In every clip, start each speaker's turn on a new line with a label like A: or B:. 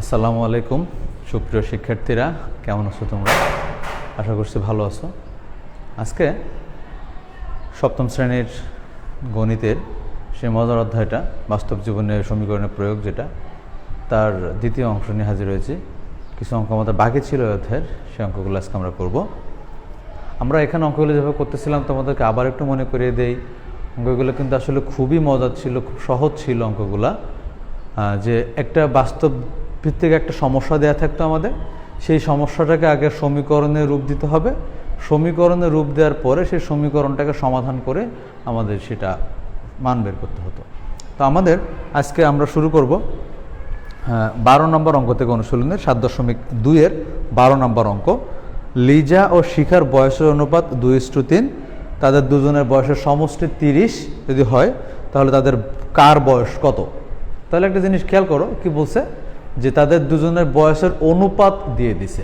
A: আসসালামু আলাইকুম, সুপ্রিয় শিক্ষার্থীরা, কেমন আছো তোমরা? আশা করছি ভালো আছো। আজকে সপ্তম শ্রেণির গণিতের সেই মজার অধ্যায়টা, বাস্তব জীবনের সমীকরণের প্রয়োগ যেটা, তার দ্বিতীয় অংশ নিয়ে হাজির হয়েছি। কিছু অঙ্ক আমাদের বাকি ছিল অধ্যায়ের, সেই অঙ্কগুলো আজকে আমরা করব। আমরা এখানে অঙ্কগুলো যেভাবে করতেছিলাম, তোমাদেরকে আবার একটু মনে করিয়ে দেই। অঙ্কগুলো কিন্তু আসলে খুবই মজার ছিল, খুব সহজ ছিল অঙ্কগুলা। যে একটা বাস্তব ভিত্তিক একটা সমস্যা দেওয়া থাকতো আমাদের। সেই সমস্যাটাকে আগে সমীকরণে রূপ দিতে হবে। সমীকরণে রূপ দেওয়ার পরে সেই সমীকরণটাকে সমাধান করে আমাদের সেটা মান বের করতে হতো। তো আমাদের আজকে আমরা শুরু করব বারো নম্বর অঙ্ক থেকে অনুশীলনের সাত দশমিক দুইয়ের বারো নম্বর অঙ্ক। লিজা ও শিখার বয়সের অনুপাত দুই ইস্টু তিন। তাদের দুজনের বয়সের সমষ্টি তিরিশ যদি হয়, তাহলে তাদের কার বয়স কত? তাহলে একটা জিনিস খেয়াল করো, কি বলছে? যে তাদের দুজনের বয়সের অনুপাত দিয়ে দিছে।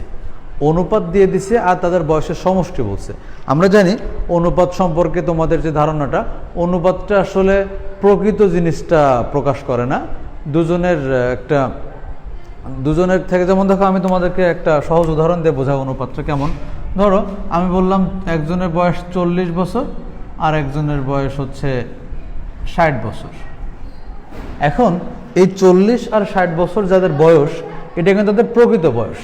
A: অনুপাত দিয়ে দিছে আর তাদের বয়সের সমষ্টি বলছে। আমরা জানি অনুপাত সম্পর্কে তোমাদের যে ধারণাটা, অনুপাতটা আসলে প্রকৃত জিনিসটা প্রকাশ করে না। দুজনের একটা, দুজনের থেকে যেমন দেখো, আমি তোমাদেরকে একটা সহজ উদাহরণ দিয়ে বোঝাবো অনুপাতটা কেমন। ধরো, আমি বললাম একজনের বয়স চল্লিশ বছর আর একজনের বয়স হচ্ছে ষাট বছর। এখন এই চল্লিশ আর ষাট বছর যাদের বয়স, এটা কিন্তু তাদের প্রকৃত বয়স।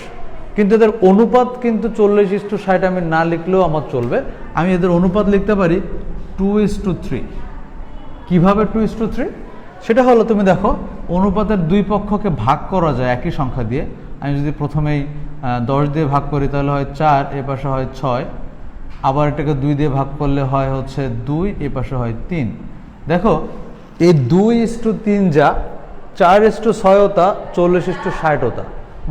A: কিন্তু এদের অনুপাত কিন্তু চল্লিশ ইস টু ষাট আমি না লিখলেও আমার চলবে। আমি এদের অনুপাত লিখতে পারি টু ইস টু থ্রি। কীভাবে টু ইস টু থ্রি? সেটা হলো তুমি দেখো, অনুপাতের দুই পক্ষকে ভাগ করা যায় একই সংখ্যা দিয়ে। আমি যদি প্রথমেই দশ দিয়ে ভাগ করি তাহলে হয় চার, এ পাশে হয় ছয়। আবার এটাকে দুই দিয়ে ভাগ করলে হয় হচ্ছে দুই, এ পাশে হয় তিন। দেখো এই দুই ইস টু তিন যা, চার ইস টু ছয়তা চল্লিশ ইস টু ষাটতা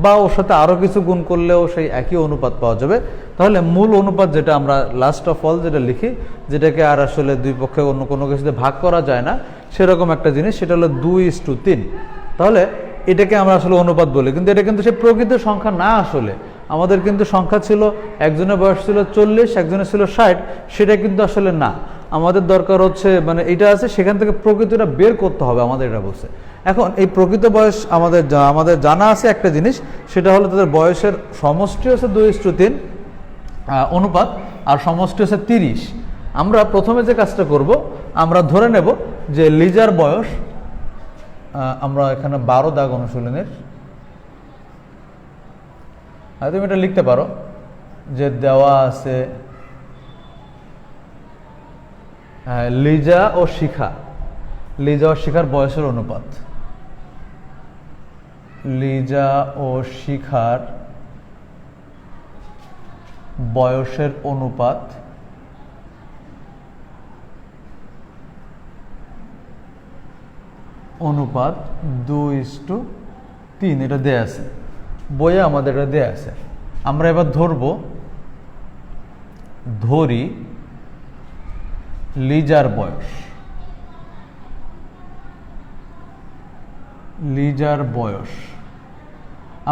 A: বা ওর সাথে আরও কিছু গুণ করলেও সেই একই অনুপাত পাওয়া যাবে। তাহলে মূল অনুপাত যেটা আমরা লাস্ট অফ অল যেটা লিখি, যেটাকে আর আসলে দুই পক্ষে অন্য কোনো কিছুতে ভাগ করা যায় না, সেরকম একটা জিনিস, সেটা হলো দুই ইস টু তিন। তাহলে এটাকে আমরা আসলে অনুপাত বলি, কিন্তু এটা কিন্তু সে প্রকৃত সংখ্যা না আসলে। আমাদের কিন্তু সংখ্যা ছিল, একজনের বয়স ছিল চল্লিশ, একজনের ছিল ষাট, সেটা কিন্তু আসলে না। আমাদের দরকার হচ্ছে মানে এটা আছে, সেখান থেকে প্রকৃতিটা বের করতে হবে আমাদের, এটা বলছে। এখন এই প্রকৃত বয়স আমাদের আমাদের জানা আছে একটা জিনিস, সেটা হলো তাদের বয়সের সমষ্টি হচ্ছে দুই ইস্টু তিন অনুপাত, আর সমষ্টি হচ্ছে তিরিশ। আমরা প্রথমে যে কাজটা করব, আমরা ধরে নেব যে লিজার বয়স আমরা এখানে বারো দাগ অনুশীলনের তুমি এটা লিখতে পারো, যে দেওয়া আছে লিজা ও শিখা। লিজা ও শিখার বয়সের অনুপাত। লিজা ও শিখার বয়সের অনুপাত অনুপাত দুই ইস্টু তিন, এটা দেয়া আছে। বইয়ে আমাদের এটা দেয়া আছে। আমরা এবার ধরবো, ধরি লিজার বয়স লিজার বয়স।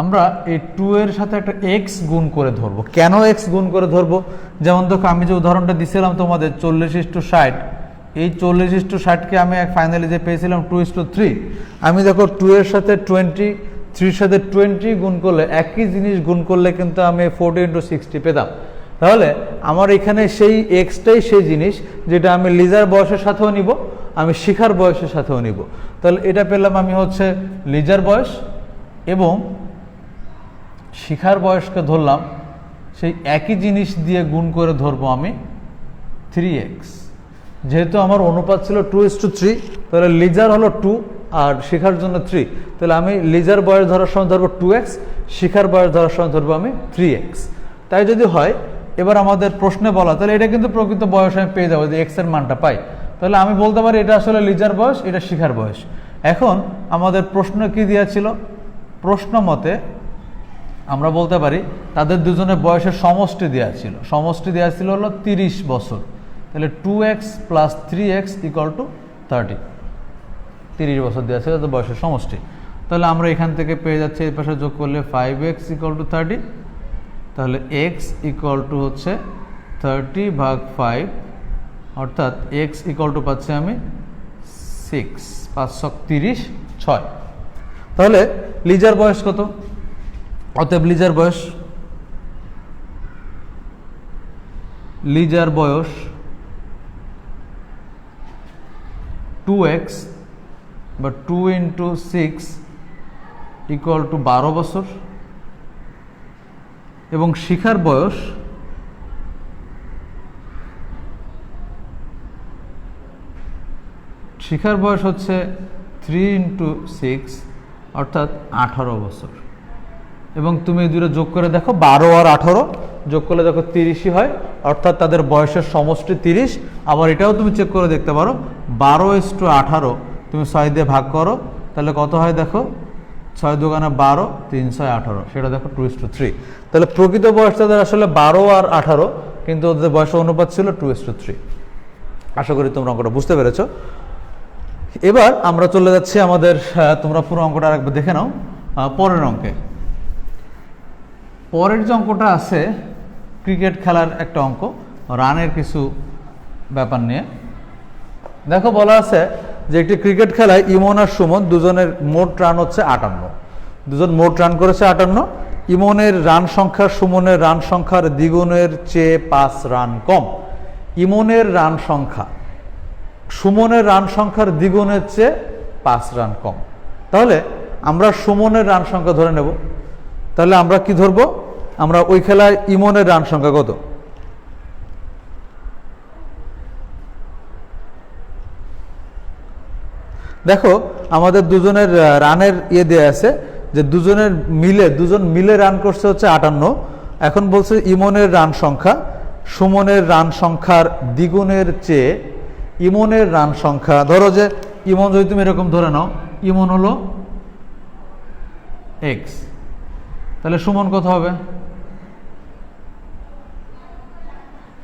A: আমরা এই টু এর সাথে একটা এক্স গুণ করে ধরবো। কেন এক্স গুণ করে ধরবো? যেমন দেখো, আমি যে উদাহরণটা দিছিলাম তোমাদের, চল্লিশ ইস টু ষাট। এই চল্লিশ ইস টু ষাটকে আমি ফাইনালি যে পেয়েছিলাম টু ইস টু থ্রি আমি দেখো টু এর সাথে টোয়েন্টি থ্রির সাথে টোয়েন্টি গুণ করলে, একই জিনিস গুণ করলে কিন্তু আমি ফোরটি ইন্টু সিক্সটি পেতাম। তাহলে আমার এখানে সেই এক্সটাই সেই জিনিস যেটা আমি লিজার বয়সের সাথেও নিব, আমি শিখার বয়সের সাথেও নিব। তাহলে এটা পেলাম আমি হচ্ছে লিজার বয়স এবং শিখার বয়সকে ধরলাম, সেই একই জিনিস দিয়ে গুণ করে ধরবো আমি থ্রি এক্স যেহেতু আমার অনুপাত ছিল টু ইস টু থ্রি তাহলে লিজার হলো টু আর শিখার জন্য থ্রি তাহলে আমি লিজার বয়স ধরার সময় ধরবো টু এক্স শিখার বয়স ধরার সময় ধরবো আমি থ্রি এক্স তাই যদি হয় এবার আমাদের প্রশ্নে বলা, তাহলে এটা কিন্তু প্রকৃত বয়স, আমি পেয়ে যাব যে এক্সের মানটা পাই। তাহলে আমি বলতে পারি এটা আসলে লিজার বয়স, এটা শিখার বয়স। এখন আমাদের প্রশ্ন কি দেওয়া ছিল প্রশ্ন মতে আমরা বলতে পারি তাদের দুজনের বয়সের সমষ্টি দেওয়া ছিল সমষ্টি দেওয়া ছিল হলো তিরিশ বছর। তাহলে two x plus three x equal to thirty তিরিশ বছর দেওয়া ছিল তাদের বয়সের সমষ্টি। তাহলে আমরা এখান থেকে পেয়ে যাচ্ছি, এই পাশে যোগ করলে five x equal to thirty তাহলে এক্স ইকাল টু হচ্ছে থার্টি ভাগ ফাইভ অর্থাৎ এক্স ইকাল টু পাচ্ছি আমি সিক্স পাঁচশো তিরিশ, ছয়। তাহলে লিজার বয়স কত? অতএব লিজার বয়স লিজার বয়স টু এক্স বা two into six equal to বারো বছর। এবং শিখার বয়স শিখার বয়স হচ্ছে থ্রি ইন্টু সিক্স অর্থাৎ আঠারো বছর। এবং তুমি এই দুটো যোগ করে দেখো, বারো আর আঠারো যোগ করলে দেখো তিরিশই হয়, অর্থাৎ তাদের বয়সের সমষ্টি তিরিশ। আবার এটাও তুমি চেক করে দেখতে পারো, বারো ইস টু আঠারো, তুমি ছয় দিয়ে ভাগ করো, তাহলে কত হয় দেখো? ছয় দোকানে বারো, তিন ছয় আঠারো। সেটা দেখো টু ইস টু থ্রি তাহলে প্রকৃত বয়স তাদের আসলে বারো আর আঠারো, কিন্তু ওদের বয়সের অনুপাত ছিল টু ইস টু থ্রি আশা করি তোমরা অঙ্কটা বুঝতে পেরেছ। এবার আমরা চলে যাচ্ছি আমাদের তোমরা পুরো অঙ্কটা আরেকবার দেখে নাও। পরের অঙ্কে। পরের যে অঙ্কটা আছে ক্রিকেট খেলার একটা অঙ্ক, রানের কিছু ব্যাপার নিয়ে। দেখো বলা আছে যে একটি ক্রিকেট খেলায় ইমন আর সুমন দুজনের মোট রান হচ্ছে আটান্ন। দুজন মোট রান করেছে আটান্ন। ইমনের রান সংখ্যা সুমনের রান সংখ্যার দ্বিগুণের চেয়ে পাঁচ রান কম। ইমনের রান সংখ্যা সুমনের রান সংখ্যার দ্বিগুণের চেয়ে পাঁচ রান কম। তাহলে আমরা সুমনের রান সংখ্যা ধরে নেব। তাহলে আমরা কি ধরবো? আমরা ওই খেলায় ইমনের রান সংখ্যা কত? দেখো, আমাদের দুজনের রানের ইয়ে দেওয়া আছে যে দুজনের মিলে, দুজন মিলে রান করছে হচ্ছে আটান্ন। এখন বলছে ইমনের রান সংখ্যা। সুমনের রান সংখ্যার দ্বিগুণের চেয়ে ইমনের রান সংখ্যা। ধরো যে, ইমন যদি তুমি এরকম ধরে নাও, ইমন হলো এক্স তাহলে সুমন কত হবে?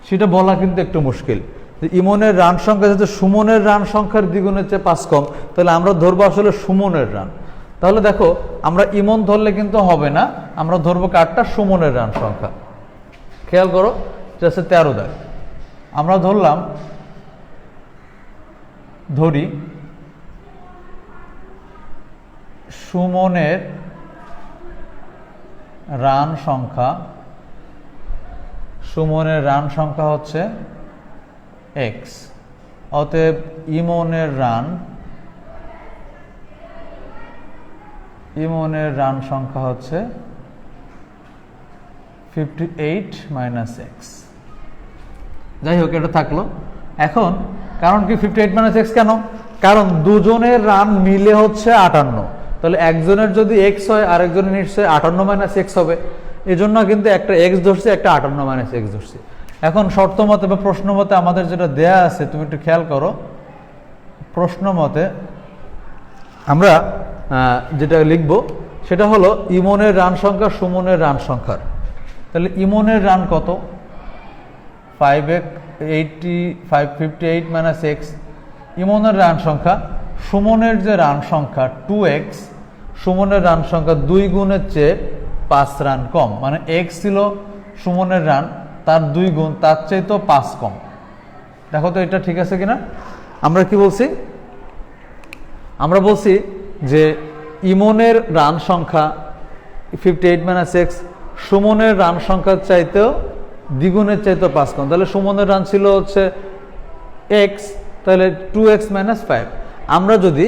A: সেটা বলা কিন্তু একটু মুশকিল। ইমনের রান সংখ্যা যদি সুমনের রান সংখ্যার দ্বিগুণের চেয়ে পাঁচ কম, তাহলে আমরা ধরবো আসলে সুমনের রান। তাহলে দেখো, আমরা ইমন ধরলে কিন্তু হবে না, আমরা ধরবো কারটা সুমনের রান সংখ্যা। খেয়াল করো যে আছে তেরো দেয় আমরা ধরলাম, ধরি, সুমনের রান সংখ্যা, সুমনের রান সংখ্যা হচ্ছে এক্স অতএব ইমনের রান ইমনের রান সংখ্যা হচ্ছে ফিফটি এইট মাইনাস এক্স যাই হোক, এটা থাকল। এখন, কারণ কি ফিফটি এইট মাইনাস এক্স কেন? কারণ দুজনের রান মিলে হচ্ছে আটান্ন। তাহলে একজনের যদি এক্স হয়, আরেকজনের নিশ্চয়ই আটান্ন মাইনাস এক্স হবে। এই জন্য কিন্তু একটা এক্স ধরছে, একটা আটান্ন মাইনাস এক্স ধরছে। এখন শর্ত মতে বা প্রশ্ন মতে আমাদের যেটা দেয়া আছে, তুমি একটু খেয়াল করো। প্রশ্ন মতে আমরা যেটা লিখব, সেটা হলো ইমনের রান সংখ্যা, সুমনের রান সংখ্যার। তাহলে ইমনের রান কত? Five eighty five fifty eight minus x ইমনের রান সংখ্যা, সুমনের যে রান সংখ্যা টু এক্স সুমনের রান সংখ্যা দুই গুণের চেয়ে পাঁচ রান কম। মানে এক্স ছিল সুমনের রান তার দুই গুণ, তার চেয়ে তো পাঁচ কম। দেখো তো এটা ঠিক আছে কিনা? আমরা কি বলছি? আমরা বলছি যে ইমনের রান সংখ্যা ফিফটি এইট মাইনাস এক্স সুমনের রান সংখ্যার চাইতেও দ্বিগুণের চাইতেও পাঁচ কম। তাহলে সুমনের রান ছিল হচ্ছে এক্স তাহলে টু এক্স মাইনাস ফাইভ আমরা যদি,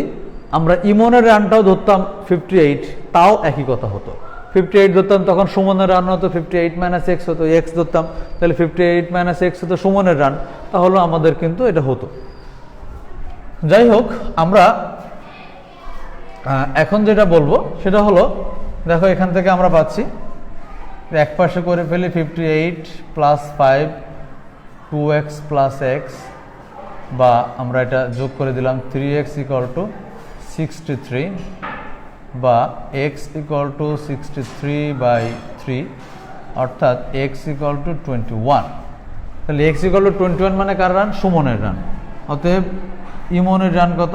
A: আমরা ইমনের রানটাও ধরতাম ফিফটি এইট তাও একই কথা হতো। ফিফটি এইট ধরতাম তখন সুমনের রান হতো ফিফটি এইট মাইনাস এক্স হতো এক্স ধরতাম তাহলে ফিফটি এইট মাইনাস এক্স হতো সুমনের রান তাহলে আমাদের কিন্তু এটা হতো। যাই হোক, আমরা এখন যেটা বলব, সেটা হলো, দেখো এখান থেকে আমরা পাচ্ছি এক পাশে করে ফেলি fifty eight plus five two x plus x বা আমরা এটা যোগ করে দিলাম three x equal to sixty three বা x equal to sixty three by three অর্থাৎ x equal to twenty one তাহলে x equal to twenty one মানে কার রান সুমনের রান অতএব ইমনের রান কত?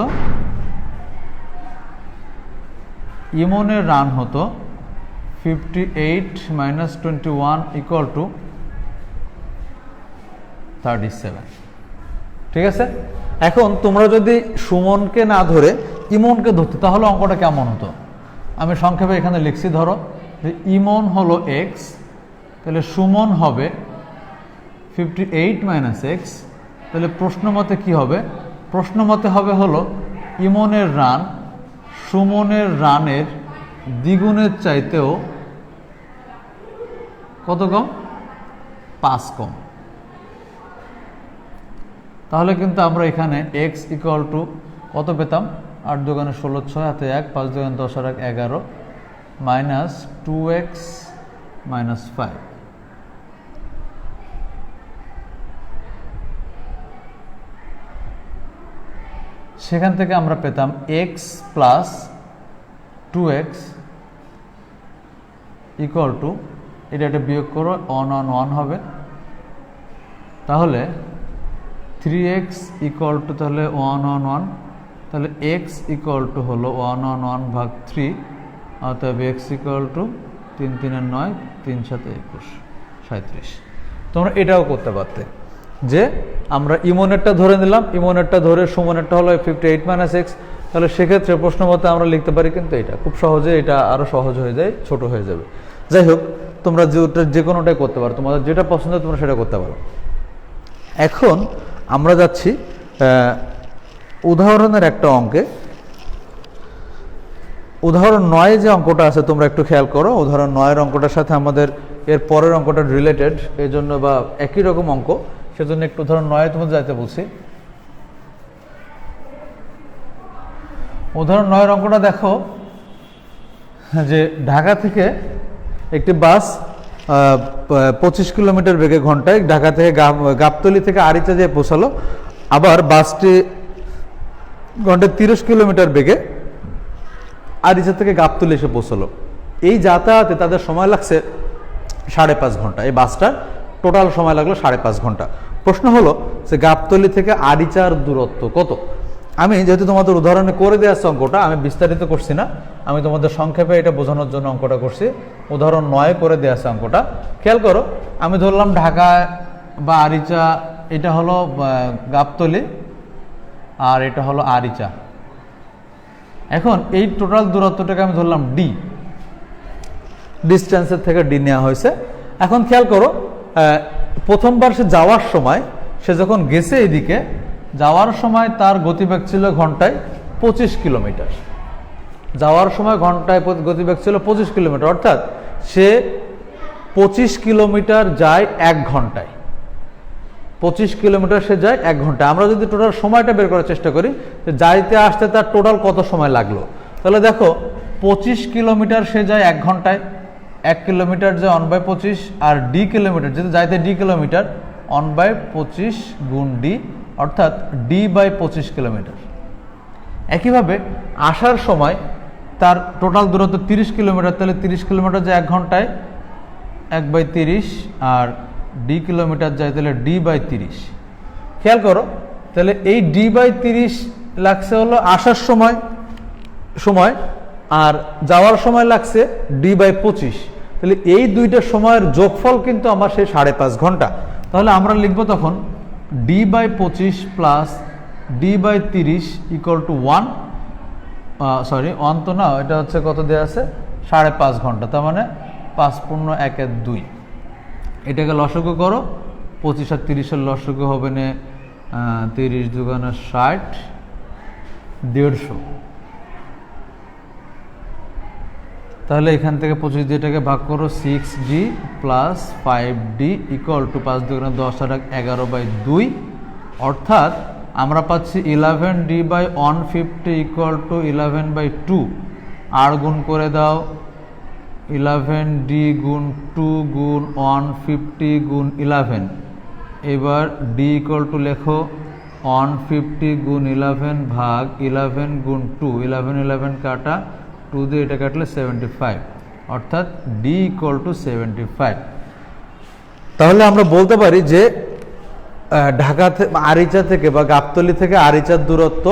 A: ইমনের রান হতো fifty eight minus twenty one equal to thirty seven ঠিক আছে? এখন তোমরা যদি সুমনকে না ধরে ইমনকে ধরতে, তাহলে অঙ্কটা কেমন হতো? আমি সংক্ষেপে এখানে লিখছি, ধরো, যে ইমন হলো এক্স তাহলে সুমন হবে ফিফটি এইট মাইনাস এক্স তাহলে প্রশ্ন মতে কী হবে? প্রশ্ন মতে হবে হলো, ইমনের রান সুমনের রানের দ্বিগুণের চাইতেও কত কম? পাঁচ কম। তাহলে কিন্তু আমরা এখানে এক্স ইকুয়াল টু কত পেতাম? আট দোকানে ষোলো, ছয় হাতে এক, পাঁচ দোকানে দশ আর এক, এগারো, minus two x minus five. সেখান থেকে আমরা পেতাম x plus two x equal to, এটা একটা বিয়োগ করো ওয়ান অন ওয়ান হবে। তাহলে থ্রি এক্স ইকুয়াল টু তাহলে ওয়ান অন ওয়ান তাহলে এক্স ইকুয়াল টু হলো ওয়ান ওয়ান ওয়ান ভাগ থ্রি অতএব এক্স ইকুয়াল টু তিন তিনের নয়, তিন সাথে একুশ, সাঁত্রিশ। তোমরা এটাও করতে পারতে যে আমরা ইমনেরটা ধরে নিলাম ইমনেরটা ধরে সুমনেরটা হলো ফিফটি এইট মাইনাস এক্স তাহলে সেক্ষেত্রে প্রশ্ন মতে আমরা লিখতে পারি কিন্তু এটা। খুব সহজে এটা আরও সহজ হয়ে যায়, ছোট হয়ে যাবে। যাই হোক, তোমরা যেটা যে কোনোটাই করতে পারো, তোমাদের যেটা পছন্দ তোমরা সেটা করতে পারো। এখন আমরা যাচ্ছি উদাহরণের একটা অঙ্কে। উদাহরণ নয় যে অঙ্কটা আছে, তোমরা একটু খেয়াল করো। উদাহরণ নয়ের অঙ্কটার সাথে আমাদের এর পরের অঙ্কটা রিলেটেড এই জন্য বা একই রকম অঙ্ক। সেজন্য একটু উদাহরণ নয় তোমাদের যাইতে বলছি। উদাহরণ নয়ের অঙ্কটা দেখো, যে ঢাকা থেকে একটি বাস পঁচিশ কিলোমিটার বেগে ঘন্টায় ঢাকা থেকে গাব- গাবতলী থেকে আরিচা যেয়ে পৌঁছালো। আবার বাসটি ঘন্টায় তিরিশ কিলোমিটার বেগে আরিচা থেকে গাবতলী এসে পৌঁছালো। এই যাতায়াতে তাদের সময় লাগছে সাড়ে পাঁচ ঘণ্টা। এই বাসটার টোটাল সময় লাগল সাড়ে পাঁচ ঘণ্টা। প্রশ্ন হলো যে গাবতলি থেকে আরিচার দূরত্ব কত? আমি যেহেতু তোমাদের উদাহরণে করে দেওয়া অঙ্কটা, আমি বিস্তারিত করছি না। আমি তোমাদের সংক্ষেপে এটা বোঝানোর জন্য অঙ্কটা করছি। উদাহরণ নয় করে দেওয়া আছে অঙ্কটা। খেয়াল করো, আমি ধরলাম ঢাকা বা আরিচা, এটা হলো গাবতলী আর এটা হলো আরিচা। এখন এই টোটাল দূরত্বটাকে আমি ধরলাম ডি ডিস্টেন্সের থেকে ডি নেওয়া হয়েছে। এখন খেয়াল করো প্রথমবার সে যাওয়ার সময়, সে যখন গেছে এদিকে যাওয়ার সময় তার গতিবেগ ছিল ঘন্টায় পঁচিশ কিলোমিটার। যাওয়ার সময় ঘন্টায় গতিবেগ ছিল পঁচিশ কিলোমিটার। অর্থাৎ সে পঁচিশ কিলোমিটার যায় এক ঘন্টায়। পঁচিশ কিলোমিটার সে যায় এক ঘণ্টা। আমরা যদি টোটাল সময়টা বের করার চেষ্টা করি, যে যাইতে আসতে তার টোটাল কত সময় লাগল? তাহলে দেখো, পঁচিশ কিলোমিটার সে যায় এক ঘন্টায়। এক কিলোমিটার যে অন বাই পঁচিশ আর ডি কিলোমিটার, যেহেতু যাইতে ডি কিলোমিটার অন বাই পঁচিশ গুণ ডি অর্থাৎ ডি বাই পঁচিশ কিলোমিটার। একইভাবে আসার সময় তার টোটাল দূরত্ব তিরিশ কিলোমিটার, তাহলে তিরিশ কিলোমিটার যে এক ঘন্টায়, এক বাই তিরিশ আর ডি কিলোমিটার যায় তাহলে ডি বাই তিরিশ। খেয়াল করো, তাহলে এই ডি বাই তিরিশ লাগছে হলো আসার সময় সময়, আর যাওয়ার সময় লাগছে ডি বাই পঁচিশ। তাহলে এই দুইটা সময়ের যোগফল কিন্তু আমার সেই সাড়ে পাঁচ ঘণ্টা। তাহলে আমরা লিখব তখন ডি বাই পঁচিশ প্লাস ডি বাই তিরিশ equal to one sorry one তো না, এটা হচ্ছে কত দেওয়া আছে? সাড়ে পাঁচ ঘণ্টা, তার মানে পাঁচ পূর্ণ একের দুই। এটাকে লসগু করো, পঁচিশ আর তিরিশের লসগু হবে না তিরিশ দুগানে ষাট, দেড়শো। তাহলে এখান থেকে পঁচিশ দিয়েটাকে ভাগ করো six D plus five D equal to পাঁচ দুগুণে দশ এক, এগারো বাই দুই। অর্থাৎ আমরা পাচ্ছি eleven D by one fifty equal to eleven by two আর গুণ করে দাও ইলেভেন ডি গুণ টু গুণ ওয়ান ফিফটি গুণ ইলেভেন। এবার ডি ইকুয়াল টু লেখো, ওয়ান ফিফটি গুণ ইলেভেন ভাগ ইলেভেন গুণ টু। ইলেভেন ইলেভেন কাটা টু দিয়ে এটা কাটলে সেভেন্টি ফাইভ। অর্থাৎ D equal to seventy five. তাহলে আমরা বলতে পারি যে ঢাকা থেকে আরিচা থেকে বা গাবতলি থেকে আরিচার দূরত্ব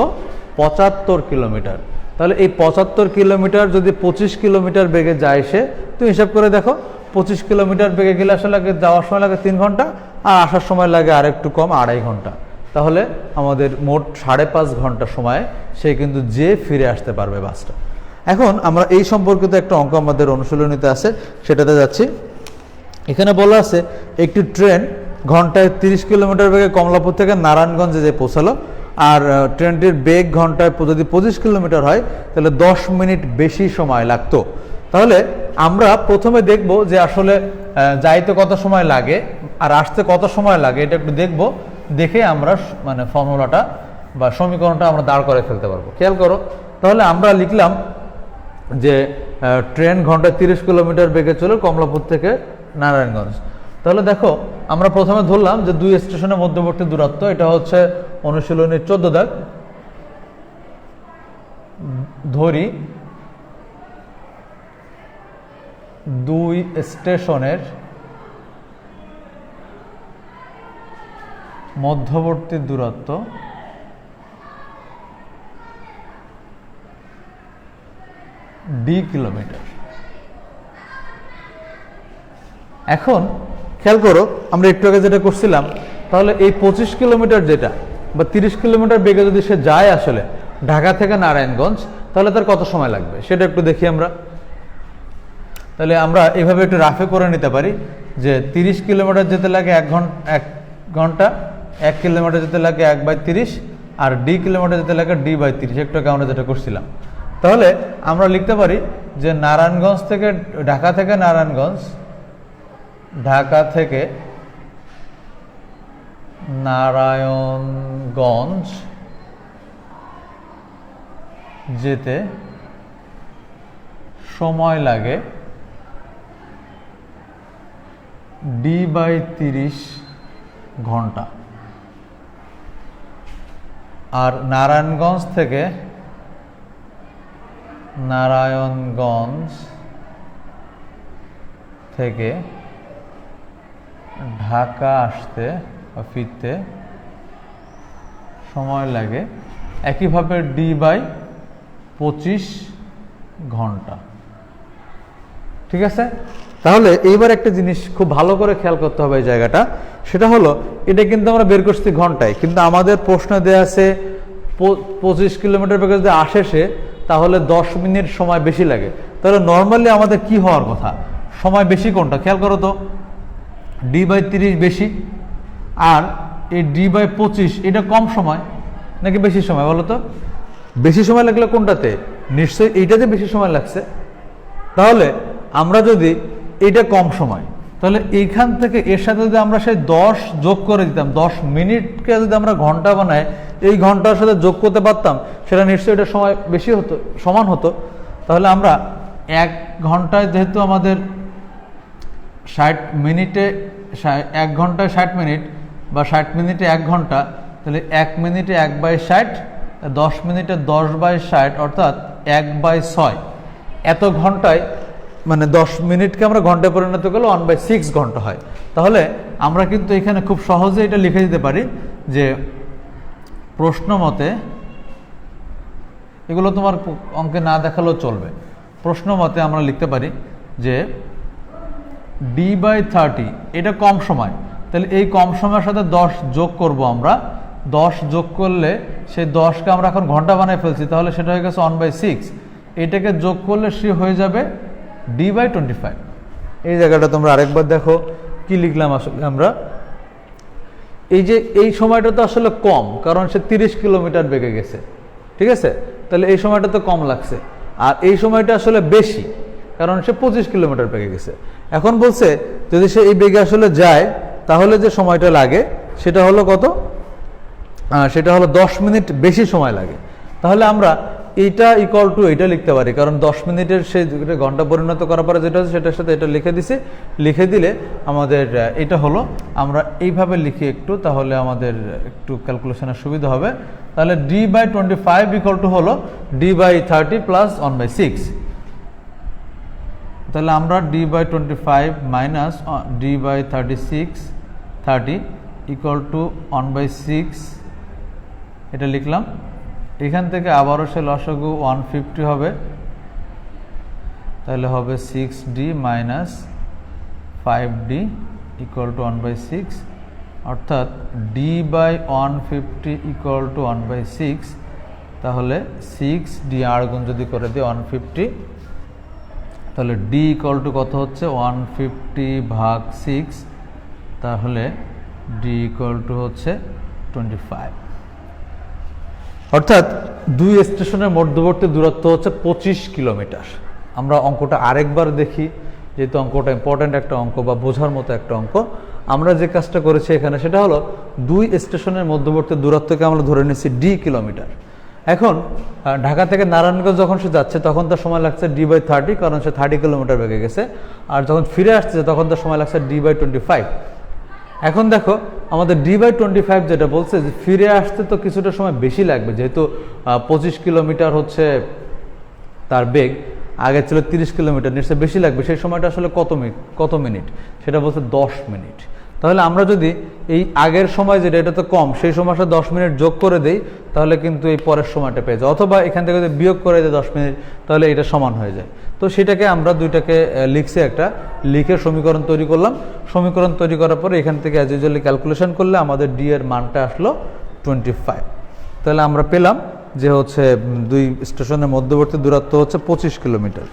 A: পঁচাত্তর কিলোমিটার। তাহলে এই পঁচাত্তর কিলোমিটার যদি পঁচিশ কিলোমিটার বেগে যায় সে তুমি হিসাব করে দেখো, পঁচিশ কিলোমিটার বেগে গেলে আসলে লাগে, যাওয়ার সময় লাগে তিন ঘণ্টা, আর আসার সময় লাগে আর একটু কম আড়াই ঘণ্টা। তাহলে আমাদের মোট সাড়ে পাঁচ ঘণ্টা সময় সে কিন্তু যে ফিরে আসতে পারবে বাসটা। এখন আমরা এই সম্পর্কিত একটা অঙ্ক আমাদের অনুশীলনীতে আছে, সেটাতে যাচ্ছি। এখানে বলা আছে, একটি ট্রেন ঘন্টায় তিরিশ কিলোমিটার বেগে কমলাপুর থেকে নারায়ণগঞ্জে যে পৌঁছালো আর ট্রেনটির বেগ ঘন্টায় যদি পঁচিশ কিলোমিটার হয়, তাহলে দশ মিনিট বেশি সময় লাগতো। তাহলে আমরা প্রথমে দেখব যে আসলে যাইতে কত সময় লাগে আর আসতে কত সময় লাগে, এটা একটু দেখব। দেখে আমরা মানে ফর্মুলাটা বা সমীকরণটা আমরা দাঁড় করে ফেলতে পারব। খেয়াল করো, তাহলে আমরা লিখলাম যে ট্রেন ঘন্টায় তিরিশ কিলোমিটার বেগে চলে কমলাপুর থেকে নারায়ণগঞ্জ। তাহলে দেখো আমরা প্রথমে ধরলাম যে দুই স্টেশনের মধ্যবর্তী দূরত্ব, এটা হচ্ছে অনুশীলনের চোদ্দ দাগ। ধরি, দুই স্টেশনের মধ্যবর্তী দূরত্ব ডি কিলোমিটার। এখন খেয়াল করো, আমরা একটু আগে যেটা করছিলাম, তাহলে এই পঁচিশ কিলোমিটার যেটা বা তিরিশ কিলোমিটার বেগে যদি সে যায় আসলে, ঢাকা থেকে নারায়ণগঞ্জ, তাহলে তার কত সময় লাগবে? সেটা একটু দেখি আমরা। তাহলে আমরা এভাবে একটু রাফে করে নিতে পারি যে তিরিশ কিলোমিটার যেতে লাগে এক ঘণ্টা এক ঘণ্টা, এক কিলোমিটার যেতে লাগে এক বাই তিরিশ, আর ডি কিলোমিটার যেতে লাগে ডি বাই তিরিশ। একটু আগে আমরা যেটা করছিলাম। তাহলে আমরা লিখতে পারি যে নারায়ণগঞ্জ থেকে ঢাকা থেকে নারায়ণগঞ্জ ঢাকা থেকে নারায়ণগঞ্জ যেতে সময় লাগে ডি বাই তিরিশ ঘণ্টা। আর নারায়ণগঞ্জ থেকে নারায়ণগঞ্জ থেকে ঢাকা আসতে বা ফিরতে সময় লাগে। একইভাবে ডি বাই পঁচিশ ঘণ্টা। ঠিক আছে? তাহলে এইবার একটা জিনিস খুব ভালো করে খেয়াল করতে হবে এই জায়গাটা। সেটা হলো, এটা কিন্তু আমরা বের করছি ঘন্টায়। কিন্তু আমাদের প্রশ্ন দেওয়া আছে পঁচিশ কিলোমিটার বেগে যদি আসে সে, তাহলে দশ মিনিট সময় বেশি লাগে। তাহলে নর্মালি আমাদের কি হওয়ার কথা? সময় বেশি কোনটা? খেয়াল করো তো। ডি বাই তিরিশ বেশি আর এই ডি বাই পঁচিশ এটা কম সময় নাকি বেশি সময় বলো তো? বেশি সময় লাগলে কোনটাতে? নিশ্চয়ই এইটাতে বেশি সময় লাগছে। তাহলে আমরা যদি এটা কম সময় তাহলে এইখান থেকে এর সাথে যদি আমরা সেই দশ যোগ করে দিতাম দশ মিনিটকে যদি আমরা ঘণ্টা বানাই এই ঘণ্টার সাথে যোগ করতে পারতাম সেটা নিশ্চয়ই এটা সময় বেশি হতো সমান হতো। তাহলে আমরা এক ঘন্টায় যেহেতু আমাদের ষাট মিনিটে এক ঘন্টায় ষাট মিনিট বা ষাট মিনিটে এক ঘণ্টা, তাহলে এক মিনিটে এক বাই ষাট, দশ মিনিটে দশ বাই ষাট, অর্থাৎ এক বাই ছয়। এত ঘন্টায় মানে দশ মিনিটকে আমরা ঘন্টায় পরিণত করলে ওয়ান বাই সিক্স ঘণ্টা হয়। তাহলে আমরা কিন্তু এখানে খুব সহজে এটা লিখে দিতে পারি যে প্রশ্ন মতে এগুলো তোমার অঙ্কে না দেখালেও চলবে। প্রশ্ন মতে আমরা লিখতে পারি যে ডি বাই থার্টি এটা কম সময়। তাহলে এই কম সময়ের সাথে দশ যোগ করব আমরা। দশ যোগ করলে সেই দশকে আমরা এখন ঘণ্টা বানায় ফেলছি, তাহলে সেটা হয়ে গেছে ওয়ান বাই সিক্স এটাকে যোগ করলে সে হয়ে যাবে ডি বাই টোয়েন্টি ফাইভ এই জায়গাটা তোমরা আরেকবার দেখো, কি লিখলাম আসলে আমরা? এই যে এই সময়টা তো আসলে কম, কারণ সে তিরিশ কিলোমিটার বেগে গেছে। ঠিক আছে? তাহলে এই সময়টা তো কম লাগছে। আর এই সময়টা আসলে বেশি। কারণ সে পঁচিশ কিলোমিটার বেগে গেছে। এখন বলছে, যদি সে এই বেগে আসলে যায়, তাহলে যে সময়টা লাগে, সেটা হলো কত? সেটা হলো দশ মিনিট বেশি সময় লাগে। তাহলে আমরা এইটা ইকুয়াল টু এটা লিখতে পারি, কারণ দশ মিনিটের সে ঘণ্টা পরিণত করার পরে যেটা আছে সেটার সাথে এটা লিখে দিছি। লিখে দিলে আমাদের এটা হলো, আমরা এইভাবে লিখি একটু, তাহলে আমাদের একটু ক্যালকুলেশনের সুবিধা হবে। তাহলে D by twenty five equal to হলো D by thirty plus one by six তাহলে আমরা D by twenty five minus D by thirty six thirty equal to one by six এটা লিখলাম। এখান থেকে আবারও সে লসগু ওয়ান ফিফটি হবে। তাহলে হবে six D minus five D equal to one by six অর্থাৎ D by one fifty equal to one by six তাহলে সিক্স ডি আর গুণ যদি করে দিই ওয়ান ফিফটি তাহলে ডি ইকল টু কত হচ্ছে? ওয়ান ফিফটি ভাগ সিক্স তাহলে ডি ইকল টু হচ্ছে টোয়েন্টি ফাইভ অর্থাৎ দুই স্টেশনের মধ্যবর্তী দূরত্ব হচ্ছে পঁচিশ কিলোমিটার। আমরা অঙ্কটা আরেকবার দেখি, যেহেতু অঙ্কটা ইম্পর্ট্যান্ট একটা অঙ্ক বা বোঝার মতো একটা অঙ্ক। আমরা যে কাজটা করেছি এখানে সেটা হলো দুই স্টেশনের মধ্যবর্তী দূরত্বকে আমরা ধরে নিচ্ছি ডি কিলোমিটার এখন ঢাকা থেকে নারায়ণগঞ্জ যখন সে যাচ্ছে, তখন তার সময় লাগছে ডি বাই থার্টি কারণ সে থার্টি কিলোমিটার বেগে গেছে। আর যখন ফিরে আসছে তখন তার সময় লাগছে ডি বাই টোয়েন্টি ফাইভ এখন দেখো, আমাদের ডি বাই টোয়েন্টি ফাইভ যেটা বলছে যে ফিরে আসতে তো কিছুটা সময় বেশি লাগবে, যেহেতু পঁচিশ কিলোমিটার হচ্ছে তার বেগ, আগে ছিল তিরিশ কিলোমিটার নিশ্চয় বেশি লাগবে। সেই সময়টা আসলে কত মিনিট কত মিনিট সেটা বলছে দশ মিনিট তাহলে আমরা যদি এই আগের সময় যেটা, এটা তো কম, সেই সময়টা দশ মিনিট যোগ করে দেই, তাহলে কিন্তু এই পরের সময়টা পেয়ে যায়। অথবা এখান থেকে যদি বিয়োগ করে দেয় দশ মিনিট, তাহলে এটা সমান হয়ে যায়। তো সেটাকে আমরা দুইটাকে লিখছি একটা, লিখে সমীকরণ তৈরি করলাম। সমীকরণ তৈরি করার পরে এখান থেকে অ্যাজ ইউজুয়ালি ক্যালকুলেশন করলে আমাদের ডি এর মানটা আসলো টোয়েন্টি ফাইভ তাহলে আমরা পেলাম যে হচ্ছে দুই স্টেশনের মধ্যবর্তী দূরত্ব হচ্ছে পঁচিশ কিলোমিটার।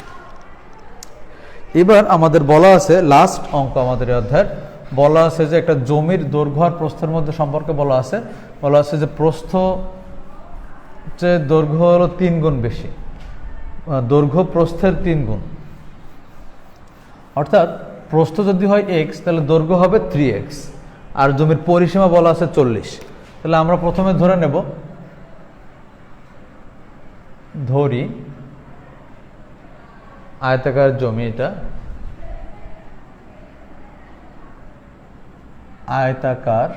A: এবার আমাদের বলা আছে লাস্ট অঙ্ক আমাদের অধ্যায়ের। বলা আছে যে একটা জমির দৈর্ঘ্য আর প্রস্থের মধ্যে সম্পর্কে বলা আছে। বলা আছে যে প্রস্থ যে দৈর্ঘ্য হলো তিন গুণ বেশি। দৈর্ঘ্য প্রস্থের তিন গুণ। অর্থাৎ প্রস্থ যদি হয় এক্স তাহলে দৈর্ঘ্য হবে থ্রি এক্স আর জমির পরিসীমা বলা আছে চল্লিশ। তাহলে আমরা প্রথমে ধরে নেব। ধরি আয়তাকার জমি এটা। আয়তাকার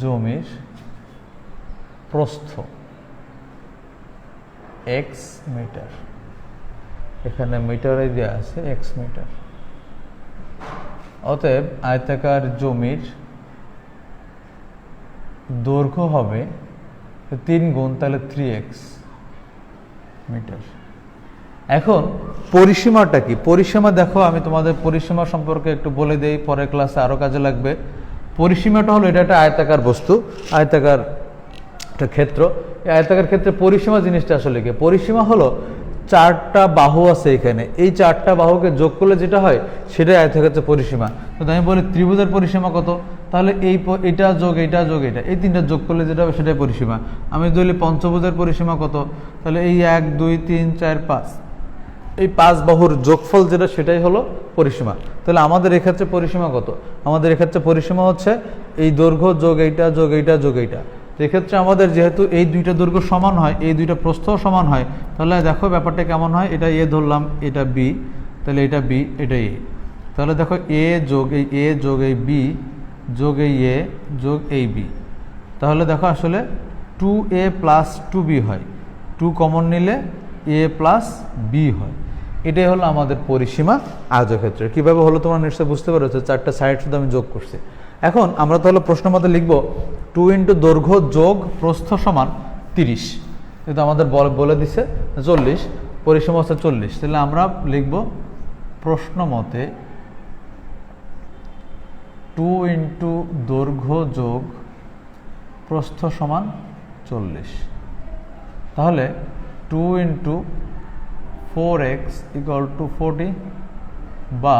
A: জমির প্রস্থ এক্স মিটার এখানে মিটারে দেওয়া আছে এক্স মিটার অতএব আয়তাকার জমির দৈর্ঘ্য হবে তিন গুণ, তাহলে থ্রি এক্স মিটার এখন পরিসীমাটা কি? পরিসীমা দেখো, আমি তোমাদের পরিসীমা সম্পর্কে একটু বলে দেই, পরের ক্লাসে আরও কাজে লাগবে। পরিসীমাটা হলো, এটা একটা আয়তাকার বস্তু, আয়তাকার একটা ক্ষেত্র। এই আয়তাকার ক্ষেত্রে পরিসীমা জিনিসটা আসলে কি? পরিসীমা হলো, চারটা বাহু আছে এখানে। এই চারটা বাহুকে যোগ করলে যেটা হয়, সেটাই আয়তাকার পরিসীমা। তো আমি বলি, ত্রিভুজের পরিসীমা কত? তাহলে এই এটা যোগ এটা যোগ, এটা। এই তিনটা যোগ করলে যেটা হবে, সেটাই পরিসীমা। আমি বলি, পঞ্চভুজের পরিসীমা কত? তাহলে এই এক, দুই, তিন, চার, পাঁচ। এই পাঁচ বাহুর যোগফল যেটা সেটাই হলো পরিসীমা। তাহলে আমাদের এক্ষেত্রে পরিসীমা কত? আমাদের এক্ষেত্রে পরিসীমা হচ্ছে এই দৈর্ঘ্য যোগ এইটা যোগ এইটা যোগ এইটা। এক্ষেত্রে আমাদের যেহেতু এই দুইটা দৈর্ঘ্য সমান হয়, এই দুইটা প্রস্থও সমান হয়, তাহলে দেখো ব্যাপারটা কেমন হয়? এটা এ ধরলাম, এটা বি, তাহলে এটা বি, এটা এ। তাহলে দেখো এ যোগ এই এ যোগ এই বি, যোগ এই এ, যোগ এই বি। তাহলে দেখো আসলে two A plus two B হয়। টু কমন নিলে এ প্লাস বি হয়। এটাই হলো আমাদের পরিসীমা আয়তক্ষেত্রের কীভাবে হলো তোমরা নিশ্চয়ই বুঝতে পেরেছ, চারটা সাইড শুধু আমি যোগ করছি। এখন আমরা তাহলে প্রশ্ন মধ্যে লিখব টু ইন্টু দৈর্ঘ্য যোগ প্রস্থ সমান তিরিশ। কিন্তু আমাদের বল- বলে দিছে চল্লিশ, পরিসীমা হচ্ছে চল্লিশ। তাহলে আমরা লিখব প্রশ্ন মতে টু ইন্টু দৈর্ঘ্য যোগ প্রস্থ সমান চল্লিশ। তাহলে two into four x equal to forty বা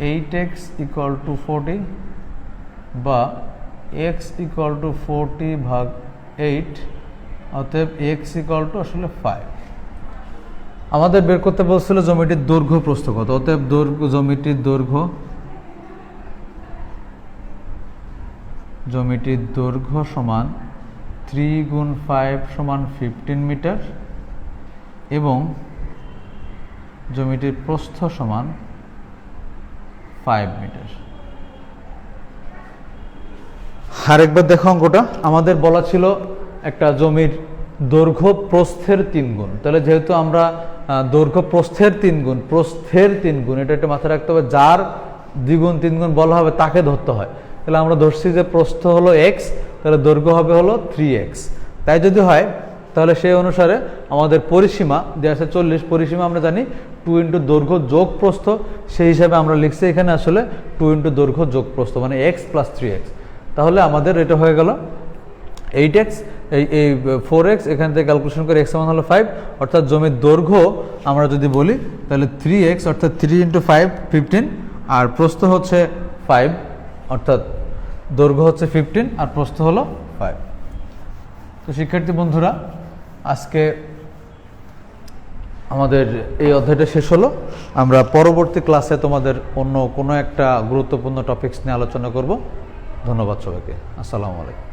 A: eight x equal to forty বা এক্স ইকুয়াল টু ফোরটি ভাগ এইট অতএব এক্স ইকুয়াল টু আসলে ফাইভ আমাদের বের করতে বলছিল জমিটির দৈর্ঘ্য প্রস্থ কত, অতএব দৈর্ঘ্য, জমিটির দৈর্ঘ্য জমিটির দৈর্ঘ্য সমান থ্রি গুণ ফাইভ সমান ফিফটিন মিটার এবং জমিটির প্রস্থ সমান ফাইভ মিটার আরেকবার দেখো অঙ্কটা। আমাদের বলা ছিল একটা জমির দৈর্ঘ্য প্রস্থের তিন গুণ। তাহলে যেহেতু আমরা দৈর্ঘ্য প্রস্থের তিন গুণ, প্রস্থের তিন গুণ, এটা একটা মাথায় রাখতে হবে, যার দ্বিগুণ, তিন গুণ বলা হবে তাকে ধরতে হয়। তাহলে আমরা ধরছি যে প্রস্থ হলো এক্স তাহলে দৈর্ঘ্য হবে হলো থ্রি এক্স তাই যদি হয় তাহলে সেই অনুসারে আমাদের পরিসীমা আছে চল্লিশ পরিসীমা আমরা জানি টু ইন্টু দৈর্ঘ্য যোগ প্রস্থ। সেই হিসাবে আমরা লিখছি এখানে আসলে টু ইন্টু দৈর্ঘ্য যোগ প্রস্থ মানে এক্স প্লাস থ্রি এক্স তাহলে আমাদের এটা হয়ে গেল এইট এক্স এই এই ফোর এক্স এখান থেকে ক্যালকুলেশন করে এক্স সমান হলো ফাইভ অর্থাৎ জমির দৈর্ঘ্য আমরা যদি বলি, তাহলে থ্রি এক্স অর্থাৎ থ্রি ইন্টু ফাইভ ফিফটিন আর প্রস্থ হচ্ছে ফাইভ অর্থাৎ দৈর্ঘ্য হচ্ছে ফিফটিন আর প্রস্থ হলো ফাইভ তো শিক্ষার্থী বন্ধুরা আজকে আমাদের এই অধ্যায়টা শেষ হলো। আমরা পরবর্তী ক্লাসে তোমাদের অন্য কোনো একটা গুরুত্বপূর্ণ টপিক্স নিয়ে আলোচনা করব। ধন্যবাদ সবাইকে। আসসালামু আলাইকুম।